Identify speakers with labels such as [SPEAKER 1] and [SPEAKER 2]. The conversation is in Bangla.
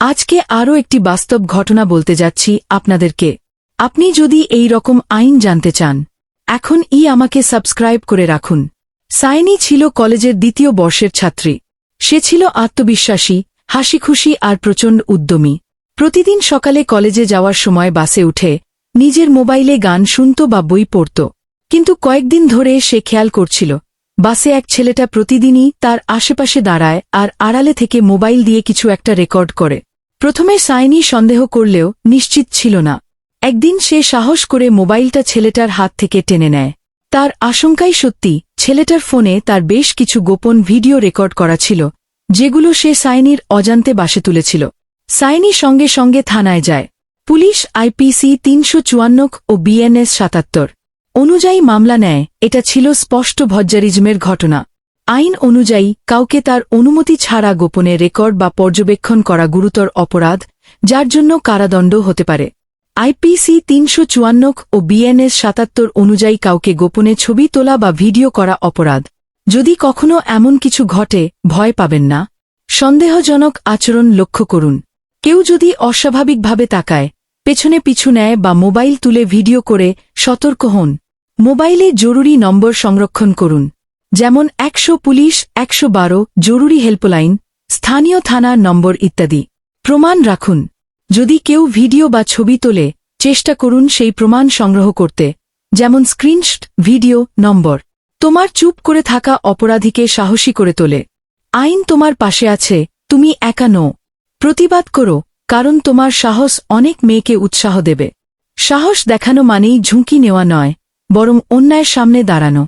[SPEAKER 1] আজকে আরও একটি বাস্তব ঘটনা বলতে যাচ্ছি আপনাদেরকে। আপনি যদি এই রকম আইন জানতে চান, এখন ই আমাকে সাবস্ক্রাইব করে রাখুন। সাইনি ছিল কলেজের দ্বিতীয় বর্ষের ছাত্রী। সে ছিল আত্মবিশ্বাসী, হাসিখুশি আর প্রচণ্ড উদ্যমী। প্রতিদিন সকালে কলেজে যাওয়ার সময় বাসে উঠে নিজের মোবাইলে গান শুনত বা বই পড়ত। কিন্তু কয়েকদিন ধরে সে খেয়াল করছিল, বাসে এক ছেলেটা প্রতিদিনই তার আশেপাশে দাঁড়ায় আর আড়ালে থেকে মোবাইল দিয়ে কিছু একটা রেকর্ড করে। প্রথমে সাইনি সন্দেহ করলেও নিশ্চিত ছিল না। একদিন সে সাহস করে মোবাইলটা ছেলেটার হাত থেকে টেনে নেয়। তার আশঙ্কাই সত্যি, ছেলেটার ফোনে তার বেশ কিছু গোপন ভিডিও রেকর্ড করা ছিল, যেগুলো সে সাইনির অজান্তে বাসে তুলেছিল। সাইনি সঙ্গে সঙ্গে থানায় যায়। পুলিশ আইপিসি তিনশো চুয়ান্নক ও বিএনএস সাতাত্তর। অনুযায়ী মামলা নেয়, এটা ছিল স্পষ্ট ভজ্জারিজমের ঘটনা। আইন অনুযায়ী, কাউকে তার অনুমতি ছাড়া গোপনে রেকর্ড বা পর্যবেক্ষণ করা গুরুতর অপরাধ, যার জন্য কারাদণ্ড হতে পারে। আইপিসি তিনশো চুয়ান্নক ও বিএনএস সাতাত্তর অনুযায়ী কাউকে গোপনে ছবি তোলা বা ভিডিও করা অপরাধ। যদি কখনো এমন কিছু ঘটে, ভয় পাবেন না। সন্দেহজনক আচরণ লক্ষ্য করুন। কেউ যদি অস্বাভাবিকভাবে তাকায়, পেছনে পিছু নেয় বা মোবাইল তুলে ভিডিও করে সতর্ক হন। মোবাইলে জরুরি নম্বর সংরক্ষণ করুন। যেমন একশো পুলিশ, একশো বারো, জরুরি হেল্পলাইন, স্থানীয় থানার নম্বর ইত্যাদি। প্রমাণ রাখুন। যদি কেউ ভিডিও বা ছবি তোলে, চেষ্টা করুন সেই প্রমাণ সংগ্রহ করতে। যেমন স্ক্রিনশট, ভিডিও, নম্বর। তোমার চুপ করে থাকা অপরাধীকে সাহসী করে তোলে। আইন তোমার পাশে আছে, তুমি একা নও। প্রতিবাদ করো, কারণ তোমার সাহস অনেক মেয়েকে উৎসাহ দেবে। সাহস দেখানো মানেই ঝুঁকি নেওয়া নয়, বরং অন্যায়ের সামনে দাঁড়ানো।